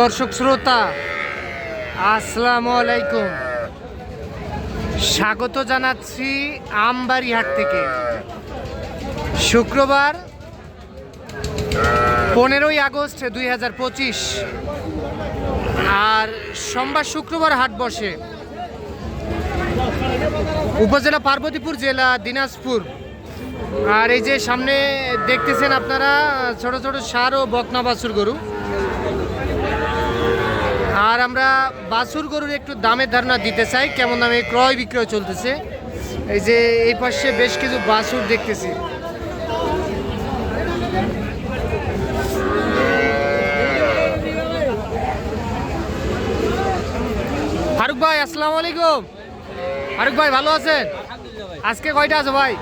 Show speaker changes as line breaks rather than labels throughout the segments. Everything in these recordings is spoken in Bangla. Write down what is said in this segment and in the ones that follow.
দর্শক শ্রোতা, আসসালামু আলাইকুম। স্বাগত জানাচ্ছি আমবাড়ি হাট থেকে। শুক্রবার পনেরোই আগস্ট দুই হাজার পঁচিশ। আর সোমবার শুক্রবার হাট বসে। উপজেলা পার্বতীপুর জেলা দিনাজপুর। আর এই যে সামনে দেখতেছেন আপনারা, ছোট ছোট সার ও বকনা বাছুর গরু। আর আমরা বাছুর গরুর একটু দামের ধারণা দিতে চাই কেমন দামে ক্রয় বিক্রয় চলতেছে। এই যে এই পাশে বেশ কিছু বাছুর দেখতেছি। ফারুক ভাই আসসালামু আলাইকুম। ফারুক ভাই ভালো আছেন? আজকে কয়টা আছে ভাই?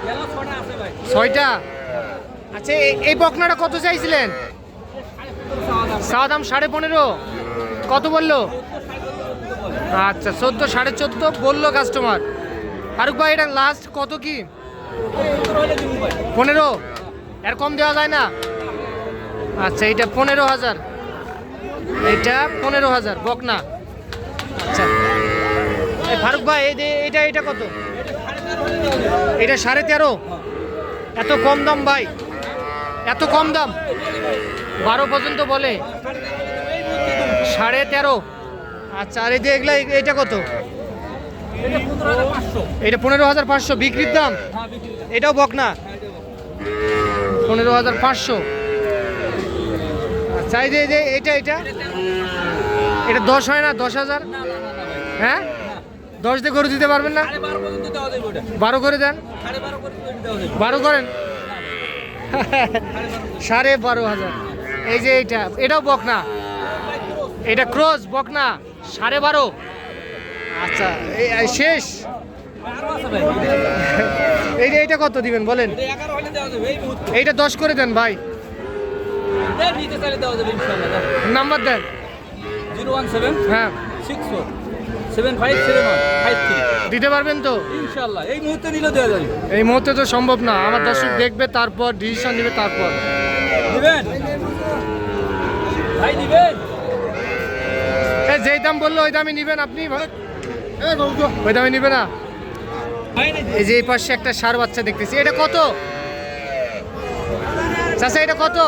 ছয়টা? আচ্ছা এই বকনাটা কত চাইছিলেন? চাওয়া দাম সাড়ে পনেরো। কত বলল? আচ্ছা চোদ্দ, সাড়ে চোদ্দ বলল কাস্টমার ফারুক ভাই এটা লাস্ট কত কি? পনেরো। এর কম দেওয়া যায় না? আচ্ছা এইটা পনেরো হাজার। এইটা পনেরো হাজার, বকনা। আচ্ছা। ফারুক ভাই এইটা এইটা কত? এটা সাড়ে তেরো? এত কম দাম ভাই। এত কম দাম। বারো পর্যন্ত বলে। সাড়ে তেরো। আচ্ছা আর এই যে এগুলা, এটা কত? এটা পনেরো হাজার পাঁচশো। বিক্রির দাম? এটাও বকনা? পনেরো হাজার পাঁচশো। আচ্ছা এই যে এটা এটা? এটা দশ হয় না? দশ হাজার? হ্যাঁ? দশ দিয়ে করে দিতে পারবেন না? বারো করে দেন। বারো করেন? সাড়ে বারো হাজার। এই যে, এইটা, এটাও বকনা। এটা ক্রস বকনা সাড়ে বারো। আচ্ছা শেষ এই যে এইটা কত দিবেন, বলেন? এইটা দশ করে দেন, ভাই। নাম্বার দেন।
জিরো ওয়ান সেভেন
হ্যাঁ।
Six seven five seven five three
দিতে পারবেন তো?
ইনশাল্লাহ এই মুহূর্তে দেওয়া
এই মুহূর্তে তো সম্ভব না। আমার দর্শক দেখবে, তারপর ডিসিশন নেবে, তারপর।
দিবেন। ভাই, দিবেন।
যেই দাম বলল, ওই দামই নিবেন আপনি? ওই দামে নিবে না? এই যে এই পাশে একটা সার বাচ্চা দেখতেছি। এটা কত? চাচা, এটা কত?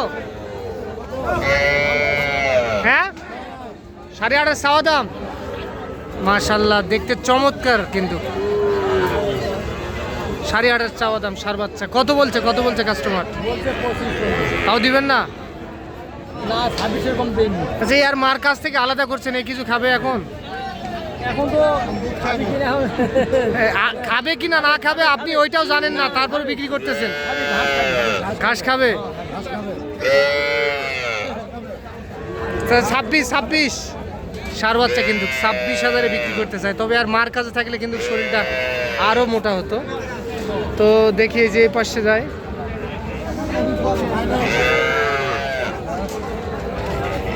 হ্যাঁ? সাড়ে আটের চাওয়া দাম? মাশাল্লাহ, দেখতে চমৎকার কিন্তু। সাড়ে আটের চাওয়া দাম, সার বাচ্চা। কত বলছে কত বলছে কাস্টমার তাও দিবেন না?
না ছাব্বিশের কম দেয়নি
আচ্ছা আর মার কাছ থেকে আলাদা করছেন এই কিছু খাবে এখন?
এখন তো খাবি
কি না না খাবে আপনি ওইটাও জানেন না তারপরে বিক্রি করতেছেন। ঘাস খাবে ছাব্বিশ ছাব্বিশ। সার বাচ্চা কিন্তু ছাব্বিশ হাজারে বিক্রি করতে চায়। তবে আর মার কাছে থাকলে কিন্তু শরীরটা আরও মোটা হতো। তো দেখি যে পাশে যায়।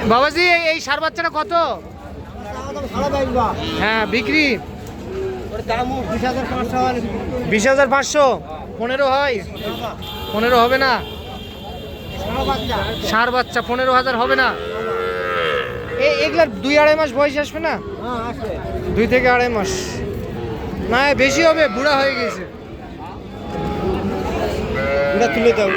বাবাজি, এই- সার বাচ্চাটা কত? হ্যাঁ বিক্রি। বিশ হাজার পাঁচশো। পনেরো হয়? পনেরো হবে না? সার বাচ্চা, পনেরো হাজার হবে না? এগুলার দুই আড়াই মাস বয়স আসবে না? দুই থেকে আড়াই মাস। না বেশি হবে, বুড়া হয়ে গেছে।
তুলে দাও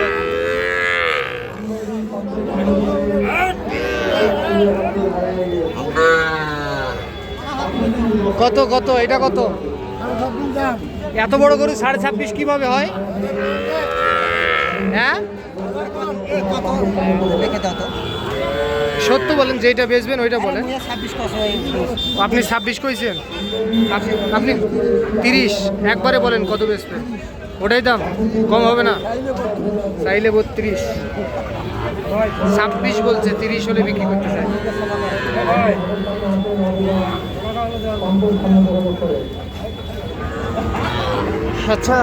কত কত? এটা কত? এত বড় গরু সাড়ে ছাব্বিশ কীভাবে হয়? হ্যাঁ? সত্য বলেন যেটা বেচবেন ওইটা বলেন। আপনি ছাব্বিশ কইছেন? আপনি আপনি তিরিশ? একবারে বলেন কত বেচবেন ওটাই দাম? কম হবে না? চাইলে বত্রিশ। ছাব্বিশ বলছে, তিরিশ হলে বিক্রি করতে চাই। আচ্ছা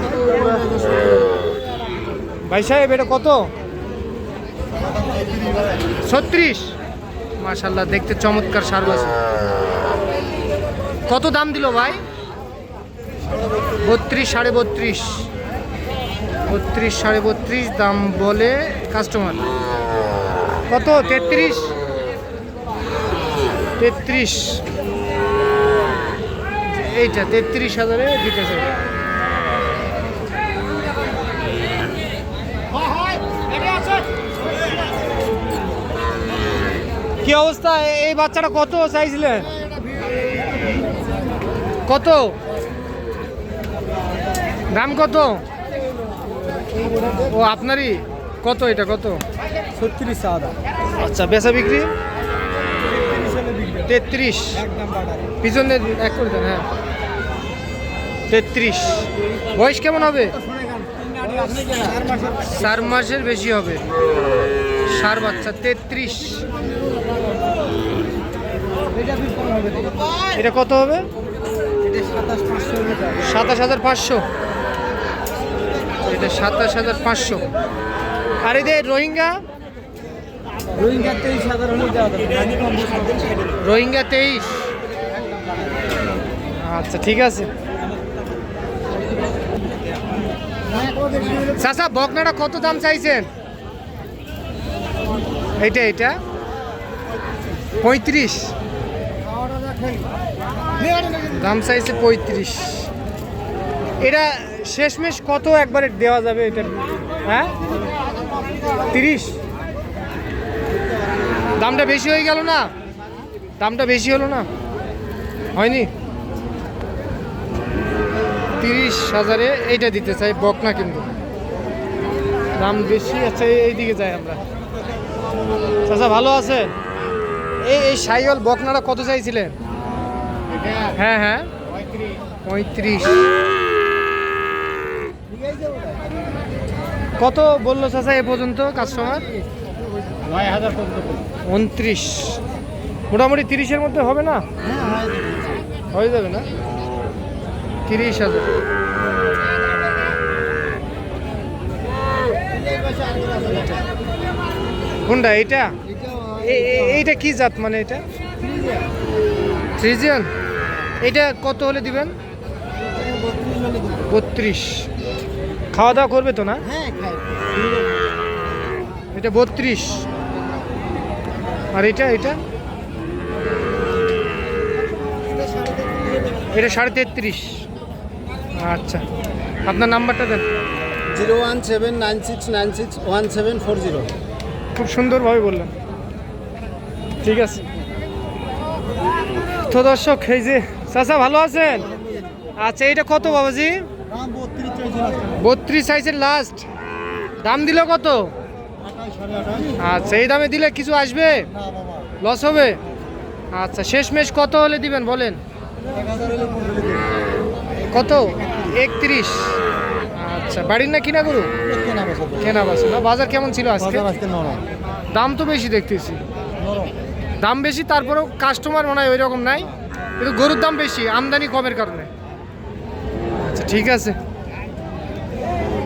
ভাই সাহেব, এটা কত? ছত্রিশ। মাশাল্লাহ দেখতে চমৎকার সার আছে কত দাম দিল ভাই? বত্রিশ, সাড়ে বত্রিশ। বত্রিশ, সাড়ে বত্রিশ দাম বলে কাস্টমার কত? তেত্রিশ? তেত্রিশ। এইটা তেত্রিশ হাজারে দিতেছে কি অবস্থা? এই বাচ্চাটা কত চাইছিলেন কত? দাম কত? ও আপনারই? কত এটা কত?
ছত্রিশ সাদা
আচ্ছা বেচা বিক্রি? তেত্রিশ। পিছনে এক করে দেন হ্যাঁ। তেত্রিশ। বয়স কেমন হবে? চার মাসের বেশি হবে। সার বাচ্চা, তেত্রিশ।
এটা
কত হবে?
সাতাশ
হাজার পাঁচশো। এটা সাতাশ হাজার পাঁচশো। আর এদের রোহিঙ্গা।
রোহিঙ্গা তেইশ হাজার হলে দেওয়া।
রোহিঙ্গা তেইশ। আচ্ছা ঠিক আছে। চাচা বকনাটা কত দাম চাইছেন? এইটা এইটা। পঁয়ত্রিশ। দাম চাইছে পঁয়ত্রিশ। এটা শেষমেশ কত একবারে দেওয়া যাবে এটা? হ্যাঁ? তিরিশ। দামটা বেশি হয়ে গেল না? দামটা বেশি হলো না? হয়নি? তিরিশ হাজারে এইটা দিতে চাই, বকনা কিন্তু। দাম বেশি আচ্ছা এই- এইদিকে যাই আমরা। চাচা, ভালো আছে? এই এই সাইওয়াল বকনাটা কত চাইছিলেন? হ্যাঁ হ্যাঁ। পঁয়ত্রিশ। কত বলল চাচা এ পর্যন্ত কাস্টমার?
নয় হাজার পর্যন্ত
উনত্রিশ। মোটামুটি তিরিশের মধ্যে হবে না? হয়ে যাবে। না? তিরিশ হাজার। কোনটা এইটা? এ- এ- এইটা কি জাত মানে এটা? ফ্রিজিয়ান? এটা কত হলে দিবেন? বত্রিশ। খাওয়া দাওয়া করবে তো না?
হ্যাঁ
এটা বত্রিশ। আর এটা এটা? এটা সাড়ে তেত্রিশ। আচ্ছা। আপনার নাম্বারটা দেন।
Zero one seven nine six nine six one seven four zero.
খুব সুন্দরভাবে বললেন। ঠিক আছে। তো দর্শক এই যে চাচা ভালো আছেন? আচ্ছা এটা কত বাবাজি?
বত্রিশ
সাইজের লাস্ট দাম দিল কত? আচ্ছা এই দামে দিলে কিছু আসবে? লস হবে? আচ্ছা শেষমেশ কত হলে দিবেন বলেন? কত? একত্রিশ। আচ্ছা বাড়ির না কিনা গরু?
কেনা
বাসু না। বাজার কেমন ছিল আজকে? দাম তো বেশি দেখতেছি। দাম বেশি তারপরেও কাস্টমার মনে হয় ওই রকম নাই। কিন্তু গরুর দাম বেশি আমদানি কমের কারণে। আচ্ছা ঠিক আছে।